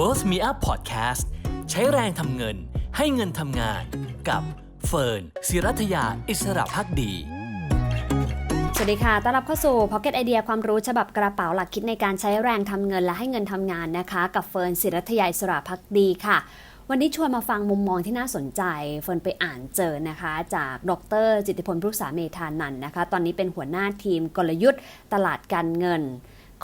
World Me Up Podcast ใช้แรงทำเงินให้เงินทำงานกับเฟิร์นศิรัทยาอิสระพักดี สวัสดีค่ะ ต้อนรับเข้าสู่ Pocket Idea ความรู้ฉบับกระเป๋าหลักคิดในการใช้แรงทำเงินและให้เงินทำงานนะคะ กับเฟิร์นศิรัทยาอิสระพักดีค่ะวันนี้ชวนมาฟังมุมมองที่น่าสนใจเฟิร์นไปอ่านเจอนะคะ จากดรจิติพลพฤกษาเมธานันนะคะ ตอนนี้เป็นหัวหน้าทีมกลยุทธ์ ตลาดการเงิน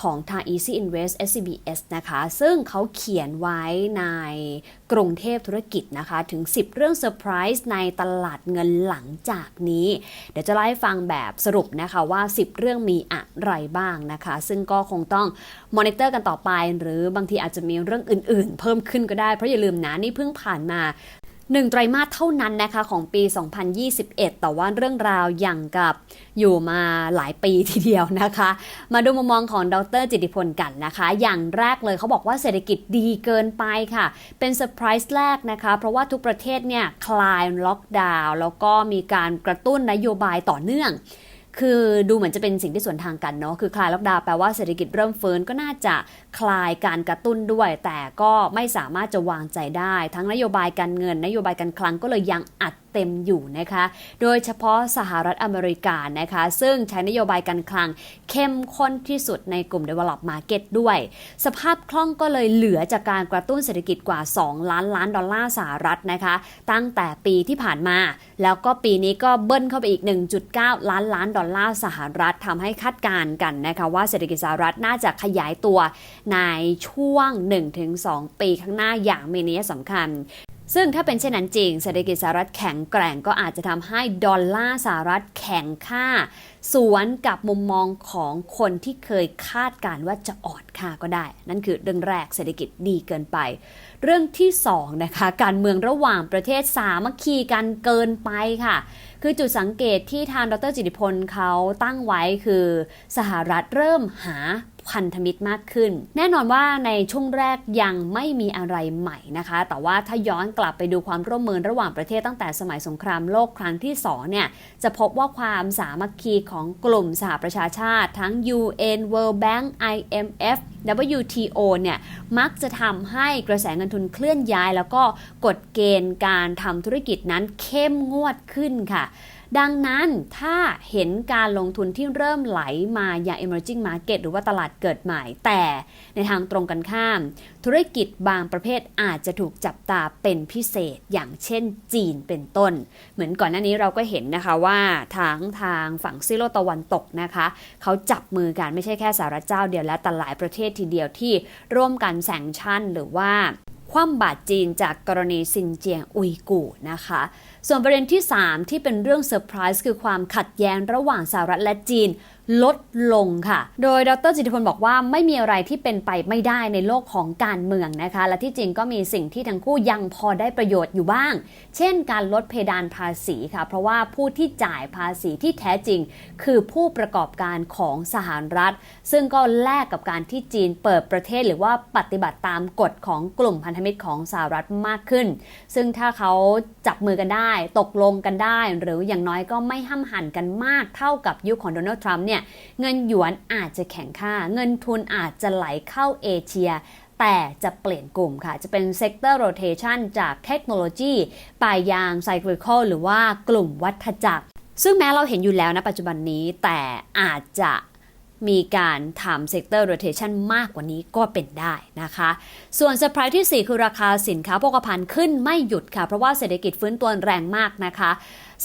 ของทาง Easy Invest SCBS นะคะ ซึ่งเขาเขียนไว้ในกรุงเทพธุรกิจนะคะ ถึง 10 เรื่องเซอร์ไพรส์ในตลาดเงินหลังจากนี้ เดี๋ยวจะเล่ฟังแบบสรุปนะคะว่า 10 เรื่องมีอะไรบ้างนะคะ ซึ่งก็คงต้องมอนิเตอร์กันต่อไป หรือบางทีอาจจะมีเรื่องอื่นๆ เพิ่มขึ้นก็ได้ เพราะอย่าลืมนะนี่เพิ่งผ่านมา หนึ่งไตรมาสเท่านั้นนะคะของปี 2021 แต่ว่าเรื่องราวอย่างกับอยู่มาหลายปีทีเดียวนะคะ มาดูมุมมองของดรจิติพลกันนะคะ อย่างแรกเลยเขาบอกว่าเศรษฐกิจดีเกินไปค่ะ เป็นเซอร์ไพรส์แรกนะคะ เพราะว่าทุกประเทศเนี่ยคลายล็อกดาวน์แล้วก็มีการกระตุ้นนโยบายต่อเนื่อง คือดูเหมือนจะเป็นสิ่งที่สวนทางกันเนาะคือคลายล็อกดาวน์แปลว่าเศรษฐกิจเริ่มเฟื้นก็น่าจะคลายการกระตุ้นด้วย แต่ก็ไม่สามารถจะวางใจได้ ทั้งนโยบายการเงิน นโยบายการคลังก็เลยยังอัด เต็มอยู่นะคะ โดยเฉพาะสหรัฐอเมริกานะคะ ซึ่งใช้นโยบายการคลังเข้มข้นที่สุดในกลุ่ม develop market ด้วย สภาพคล่องก็เลยเหลือจากการกระตุ้นเศรษฐกิจกว่า 2 ล้านล้านดอลลาร์สหรัฐนะคะ ตั้งแต่ปีที่ผ่านมา แล้วก็ปีนี้ก็เบิ้ลเข้าไปอีก 1.9 ล้านล้านดอลลาร์สหรัฐทำให้คาดการณ์กันนะคะว่าเศรษฐกิจสหรัฐน่าจะขยายตัวในช่วง 1-2 ปีข้างหน้าอย่างมีนัยสำคัญ ซึ่งถ้าเป็นเช่นนั้นจริงเศรษฐกิจสหรัฐแข็งแกร่งก็อาจจะทำให้ดอลลาร์สหรัฐแข็งค่า สวนกับมุมมองของคนที่เคยคาดการว่าจะอ่อนค่าก็ได้ นั่นคือเรื่องแรกเศรษฐกิจดีเกินไป เรื่องที่2นะคะการเมืองระหว่างประเทศสามัคคีกันเกินไปค่ะ คือจุดสังเกตที่ทางดรจิติพลเขาตั้งไว้คือ สหรัฐเริ่มหา พันธมิตรมากขึ้น แน่นอนว่าในช่วงแรกยังไม่มีอะไรใหม่นะคะ แต่ว่าถ้าย้อนกลับไปดูความร่วมมือระหว่างประเทศตั้งแต่สมัยสงครามโลกครั้งที่2เนี่ยจะพบว่าความสามัคคีของกลุ่มสหประชาชาติ ทั้ง UN World Bank IMF WTO เนี่ยมักจะทำให้กระแสเงินทุนเคลื่อนย้าย แล้วก็กฎเกณฑ์การทำธุรกิจนั้นเข้มงวดขึ้นค่ะ ดังนั้นถ้าเห็นการลงทุนที่เริ่มไหลมาอย่าง emerging market หรือว่าตลาดเกิดใหม่ แต่ในทางตรงกันข้าม ธุรกิจบางประเภทอาจจะถูกจับตาเป็นพิเศษอย่างเช่นจีนเป็นต้น เหมือนก่อนหน้านี้เราก็เห็นนะคะว่าทั้งทางฝั่งซิโลตะวันตกนะคะ เขาจับมือกันไม่ใช่แค่สหรัฐเจ้าเดียวและแต่หลายประเทศทีเดียวที่ร่วมกันแซงชั่นหรือว่าคว่ำบาตรจีนจากกรณีซินเจียงอุยกูนะคะ ส่วนประเด็นที่ 3 ที่เป็นเรื่องเซอร์ไพรส์คือความขัดแย้งระหว่างสหรัฐและจีนลดลงค่ะ โดยดรจิตพลบอกว่าไม่มีอะไรที่เป็นไปไม่ได้ในโลกของการเมืองนะคะ และที่จริงก็มีสิ่งที่ทั้งคู่ยังพอได้ประโยชน์อยู่บ้าง เช่นการลดเพดานภาษีค่ะ เพราะว่าผู้ที่จ่ายภาษีที่แท้จริง คือผู้ประกอบการของสหรัฐ ซึ่งก็แลกกับการที่จีนเปิดประเทศหรือว่าปฏิบัติตามกฎของกลุ่มพันธมิตรของสหรัฐมากขึ้น ซึ่งถ้าเขาจับมือกันได้ตกลงกันได้ หรืออย่างน้อยก็ไม่ห้ามหันกันมากเท่ากับยุคของโดนัลด์ทรัมป์เนี่ยเงินหยวนอาจจะแข็งค่า เงินทุนอาจจะไหลเข้าเอเชียแต่จะเปลี่ยนกลุ่มค่ะ จะเป็นเซกเตอร์โรเทชันจากเทคโนโลยีปลายยางไซคลิคอลหรือว่ากลุ่มวัฏจักร ซึ่งแม้เราเห็นอยู่แล้วนะปัจจุบันนี้แต่อาจจะ มีการทำเซกเตอร์โรเทชันมากกว่านี้ก็เป็นได้นะคะ ส่วนเซอร์ไพรส์ที่ 4 คือราคาสินค้าโภคภัณฑ์ขึ้นไม่หยุดค่ะ เพราะว่าเศรษฐกิจฟื้นตัวแรงมากนะคะ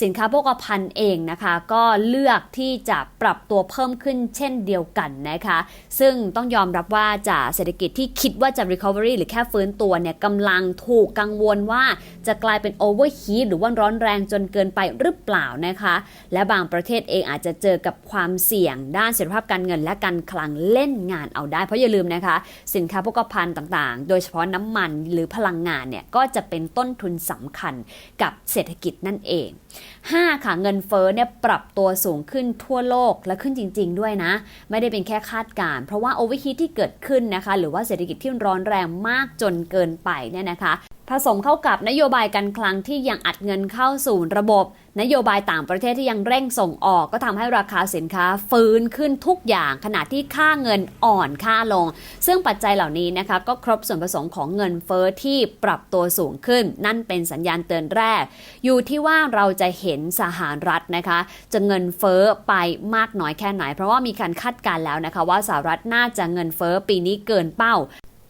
สินค้าโภคภัณฑ์เองนะคะ ก็เลือกที่จะปรับตัวเพิ่มขึ้นเช่นเดียวกันนะคะ ซึ่งต้องยอมรับว่าจากเศรษฐกิจที่คิดว่าจะ recovery หรือแค่ฟื้นตัวเนี่ยกำลังถูกกังวลว่าจะกลายเป็น overheat หรือว่าร้อนแรงจนเกินไปหรือเปล่านะคะ และบางประเทศเองอาจจะเจอกับความเสี่ยงด้านเสถียรภาพการเงินและการคลังเล่นงานเอาได้ เพราะอย่าลืมนะคะ สินค้าโภคภัณฑ์ต่างๆ โดยเฉพาะน้ำมันหรือพลังงานเนี่ยก็จะเป็นต้นทุนสำคัญกับเศรษฐกิจนั่นเอง 5. ค่ะเงินเฟ้อเนี่ยปรับตัวสูงขึ้นทั่วโลกและขึ้นจริง ๆ ด้วยนะ ไม่ได้เป็นแค่คาดการ์เพราะว่าโอเวอร์ฮีทที่เกิดขึ้นนะคะ หรือว่าเศรษฐกิจที่ร้อนแรงมากจนเกินไปเนี่ยนะคะ ผสมเข้ากับนโยบายการคลังที่ยังอัดเงินเข้าสู่ระบบ นโยบายต่างประเทศที่ยังเร่งส่งออก ก็ทำให้ราคาสินค้าฟื้นขึ้นทุกอย่างขณะที่ค่าเงินอ่อนค่าลง ซึ่งปัจจัยเหล่านี้นะคะก็ครบส่วนผสมของเงินเฟอ้อที่ปรับตัวสูงขึ้น นั่นเป็นสัญญาณเตือนแรก อยู่ที่ว่าเราจะเห็นสหรัฐนะคะ จะเงินเฟ้อไปมากน้อยแค่ไหน เพราะว่ามีการคาดการณ์แล้วนะคะ ว่าสหรัฐน่าจะเงินเฟ้อปีนี้เกินเป้า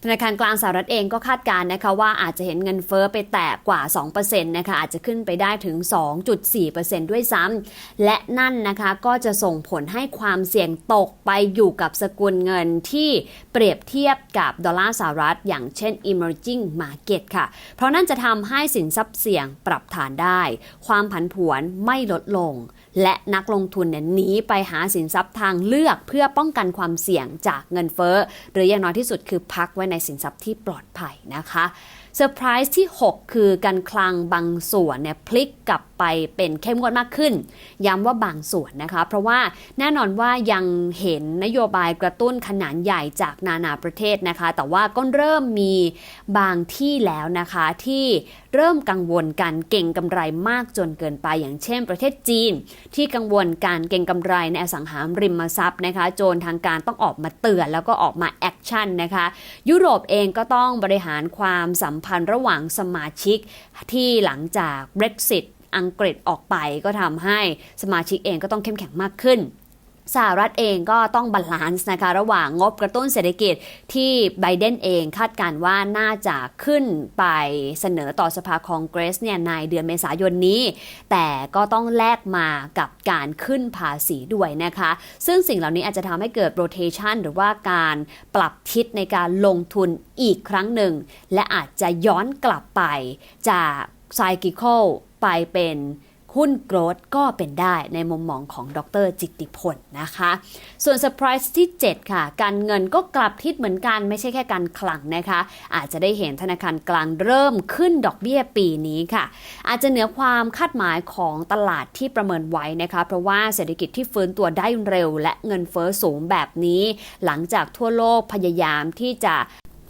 ธนาคารกลางสหรัฐเองก็คาดการณ์นะคะว่าอาจจะเห็นเงินเฟ้อไปแตะกว่า 2%นะคะอาจจะขึ้นไปได้ถึง 2.4%ด้วยซ้ำและนั่นนะคะก็จะส่งผลให้ความเสี่ยงตกไปอยู่กับสกุลเงินที่เปรียบเทียบกับดอลลาร์สหรัฐ อย่างเช่น emerging market ค่ะ เพราะนั่นจะทำให้สินทรัพย์เสี่ยงปรับฐานได้ ความผันผวนไม่ลดลง และนักลงทุนเนี่ยหนีไปหาสินทรัพย์ทางเลือกเพื่อป้องกันความเสี่ยงจากเงินเฟ้อ หรืออย่างน้อยที่สุดคือพักไว้ในสินทรัพย์ที่ปลอดภัยนะคะ เซอร์ไพรส์ที่ 6 คือการคลังบางส่วนเนี่ยพลิกกลับไปเป็นเข้มงวดมากขึ้น ย้ำว่าบางส่วนนะคะ เพราะว่าแน่นอนว่ายังเห็นนโยบายกระตุ้นขนาดใหญ่จากนานาประเทศนะคะ แต่ว่าก็เริ่มมีบางที่แล้วนะคะที่เริ่มกังวลการเก่งกำไรมากจนเกินไปอย่างเช่น ประเทศจีน ที่กังวลการเก่งกำไรในอสังหาริมทรัพย์นะคะ โจนทางการต้องออกมาเตือนแล้วก็ออกมาแอคชั่นนะคะ ยุโรปเองก็ต้องบริหารความสัมพันธ์ระหว่างสมาชิกที่หลังจาก Brexit อังกฤษออกไปก็ทำให้สมาชิกเองก็ต้องเข้มแข็งมากขึ้น สหรัฐเองก็ต้องบาลานซ์นะคะระหว่างงบกระตุ้นเศรษฐกิจที่ไบเดนเองคาดการณ์ว่าน่าจะขึ้นไปเสนอต่อสภาคองเกรสเนี่ยในเดือนเมษายนนี้ แต่ก็ต้องแลกมากับการขึ้นภาษีด้วยนะคะ ซึ่งสิ่งเหล่านี้อาจจะทำให้เกิดโรเทชันหรือว่าการปรับทิศในการลงทุนอีกครั้งหนึ่ง และอาจจะย้อนกลับไปจากไซกิค a l ไปเป็น หุ้นโกรดก็เป็นได้ในมุมมองของดรจิตติพลนะคะ ส่วนเซอร์ไพรส์ที่ 7 ค่ะ การเงินก็กลับทิศเหมือนกันไม่ใช่แค่การคลังนะคะ อาจจะได้เห็นธนาคารกลางเริ่มขึ้นดอกเบี้ยปีนี้ค่ะ อาจจะเหนือความคาดหมายของตลาดที่ประเมินไว้นะคะ เพราะว่าเศรษฐกิจที่ฟื้นตัวได้เร็ว และเงินเฟอ้อสูงแบบนี้ หลังจากทั่วโลกพยายามที่จะ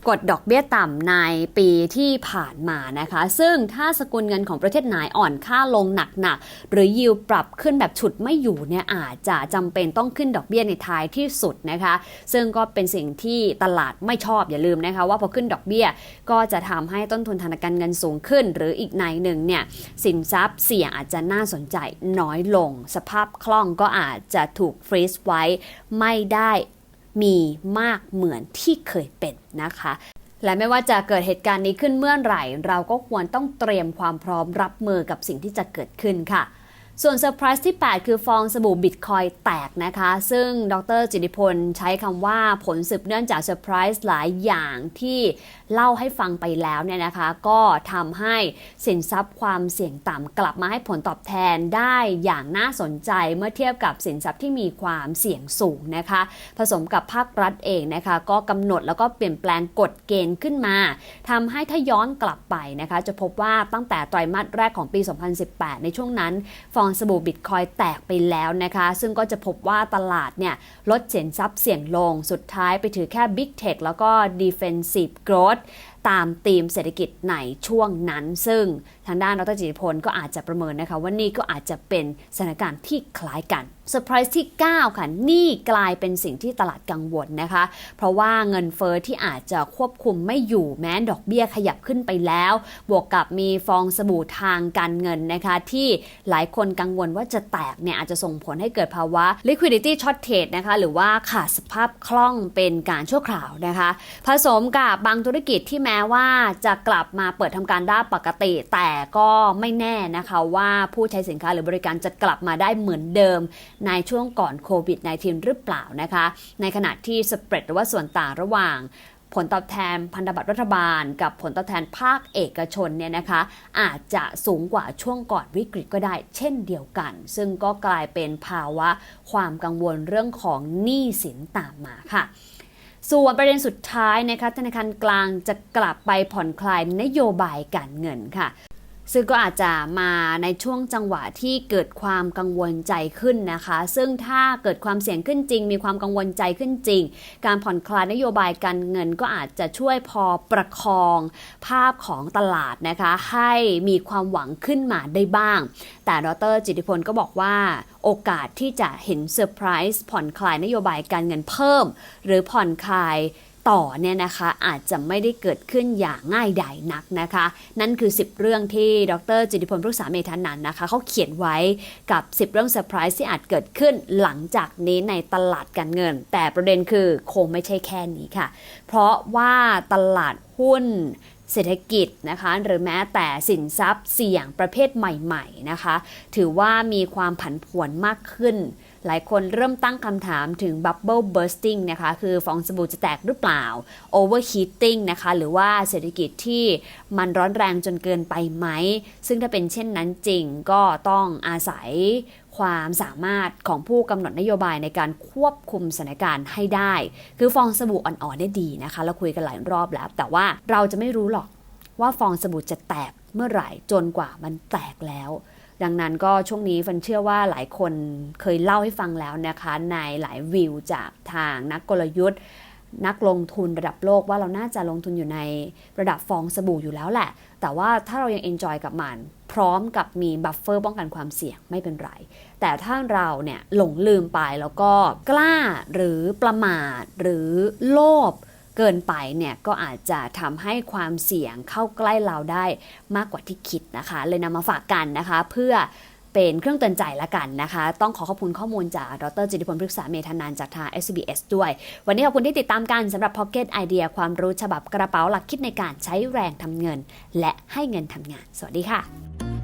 กดดอกเบี้ยต่ำในปีที่ผ่านมานะคะ ซึ่งถ้าสกุลเงินของประเทศไหนอ่อนค่าลงหนักๆ หรือยิวปรับขึ้นแบบฉุดไม่อยู่เนี่ยอาจจะจำเป็นต้องขึ้นดอกเบี้ยในท้ายที่สุดนะคะ ซึ่งก็เป็นสิ่งที่ตลาดไม่ชอบอย่าลืมนะคะ ว่าพอขึ้นดอกเบี้ยก็จะทำให้ต้นทุนทางการเงินสูงขึ้น หรืออีกในหนึ่งเนี่ยสินทรัพย์เสี่ยงอาจจะน่าสนใจน้อยลง สภาพคล่องก็อาจจะถูกฟรีซไว้ไม่ได้ มีมากเหมือนที่เคยเป็นนะคะ และไม่ว่าจะเกิดเหตุการณ์นี้ขึ้นเมื่อไหร่ เราก็ควรต้องเตรียมความพร้อมรับมือกับสิ่งที่จะเกิดขึ้นค่ะ ส่วนเซอร์ไพรส์ที่ 8 คือฟองสบู่บิตคอยแตกนะคะ ซึ่งดรจิติพลใช้คำว่าผลสืบเนื่องจากเซอร์ไพรส์หลายอย่างที่เล่าให้ฟังไปแล้วเนี่ยนะคะ ก็ทำให้สินทรัพย์ความเสี่ยงต่ำกลับมาให้ผลตอบแทนได้อย่างน่าสนใจเมื่อเทียบกับสินทรัพย์ที่มีความเสี่ยงสูงนะคะ ผสมกับภาครัฐเองนะคะ ก็กำหนดแล้วก็เปลี่ยนแปลงกฎเกณฑ์ขึ้นมาทำให้ถ้าย้อนกลับไปนะคะ จะพบว่าตั้งแต่ไตรมาสแรกของปี 2018 ในช่วงนั้นฟองสบู่บิตคอยแตกไปแล้วนะคะ ซึ่งก็จะพบว่าตลาดเนี่ยลดสินทรัพย์เสี่ยงลง สุดท้ายไปถือแค่ Big Tech แล้วก็ Defensive Growth ตามธีมเศรษฐกิจในช่วงนั้น ซึ่งทางด้านดรจิติพลก็อาจจะประเมินนะคะว่านี่ก็อาจจะเป็นสถานการณ์ที่คล้ายกัน เซอร์ไพรส์ที่ 9 ค่ะ นี่กลายเป็นสิ่งที่ตลาดกังวลนะคะ เพราะว่าเงินเฟอ้อที่อาจจะควบคุมไม่อยู่แม้ดอกเบี้ยขยับขึ้นไปแล้ว บวกกับมีฟองสบู่ทางการเงินนะคะ ที่หลายคนกังวลว่าจะแตกเนี่ยอาจจะส่งผลให้เกิดภาวะ liquidity shortage นะคะ หรือว่าขาดสภาพคล่องเป็นการชั่วคราวนะคะ ผสมกับบางธุรกิจที่แม้ว่าจะกลับมาเปิดทำการได้ปกติ แต่ก็ไม่แน่นะคะว่าผู้ใช้สินค้าหรือบริการจะกลับมาได้เหมือนเดิมในช่วงก่อนโควิด -19 หรือเปล่านะคะ ในขณะที่สเปรดหรือว่าส่วนต่างระหว่างผลตอบแทนพันธบัตรรัฐบาล กับผลตอบแทนภาคเอกชนเนี่ยนะคะ อาจจะสูงกว่าช่วงก่อนวิกฤตก็ได้เช่นเดียวกัน ซึ่งก็กลายเป็นภาวะความกังวลเรื่องของหนี้สินตามมาค่ะส่วนประเด็นสุดท้ายนะคะธนาคารกลางจะกลับไปผ่อนคลายนโยบายการเงินค่ะ ซึ่งก็อาจจะมาในช่วงจังหวะที่เกิดความกังวลใจขึ้นนะคะ ซึ่งถ้าเกิดความเสี่ยงขึ้นจริง มีความกังวลใจขึ้นจริง การผ่อนคลายนโยบายการเงินก็อาจจะช่วยพอประคองภาพของตลาดนะคะ ให้มีความหวังขึ้นมาได้บ้าง แต่ดรจิติพลก็บอกว่าโอกาสที่จะเห็นเซอร์ไพรส์ผ่อนคลายนโยบายการเงินเพิ่ม หรือผ่อนคลาย ต่อเนี่ยนะคะอาจจะไม่ได้เกิดขึ้นอย่างง่ายดายนักนะคะ นั่นคือ 10 เรื่องที่ดรจิติพลพฤกษาเมธานันท์นะคะเขาเขียนไว้กับ 10 เรื่องเซอร์ไพรส์ที่อาจเกิดขึ้นหลังจากนี้ในตลาดการเงิน แต่ประเด็นคือคงไม่ใช่แค่นี้ค่ะ เพราะว่าตลาดหุ้นเศรษฐกิจนะคะหรือแม้แต่สินทรัพย์เสี่ยงประเภทใหม่ ๆนะคะ ถือว่ามีความผันผวนมากขึ้น หลายคนเริ่มตั้งคำถามถึง bubble bursting นะคะ คือฟองสบู่จะแตกหรือเปล่า overheating นะคะ หรือว่าเศรษฐกิจที่มันร้อนแรงจนเกินไปไหม ซึ่งถ้าเป็นเช่นนั้นจริงก็ต้องอาศัยความสามารถของผู้กำหนดนโยบายในการควบคุมสถานการณ์ให้ได้ คือฟองสบู่อ่อนๆได้ดีนะคะ เราคุยกันหลายรอบแล้ว แต่ว่าเราจะไม่รู้หรอกว่าฟองสบู่จะแตกเมื่อไหร่จนกว่ามันแตกแล้ว ดังนั้นก็ช่วงนี้ฟันเชื่อว่าหลายคนเคยเล่าให้ฟังแล้วนะคะในหลายวิวจากทางนักกลยุทธ์นักลงทุนระดับโลกว่าเราน่าจะลงทุนอยู่ในระดับฟองสบู่อยู่แล้วแหละ แต่ว่าถ้าเรายังเอนจอยกับมัน พร้อมกับมีบัฟเฟอร์ป้องกันความเสี่ยงไม่เป็นไร แต่ถ้าเราเนี่ยหลงลืมไปแล้วก็กล้าหรือประมาทหรือโลภ เกินไปเนี่ยก็อาจจะทำให้ความเสี่ยงเข้าใกล้เราได้มากกว่าที่คิดนะคะ เลยนำมาฝากกันนะคะ เพื่อเป็นเครื่องเตือนใจละกันนะคะ ต้องขอขอบคุณข้อมูลจากดรจิติพลพฤกษาเมธานานจากทาง SBS ด้วย วันนี้ขอบคุณที่ติดตามกันสำหรับ Pocket Idea ความรู้ฉบับกระเป๋าหลักคิดในการใช้แรงทำเงิน และให้เงินทำงาน สวัสดีค่ะ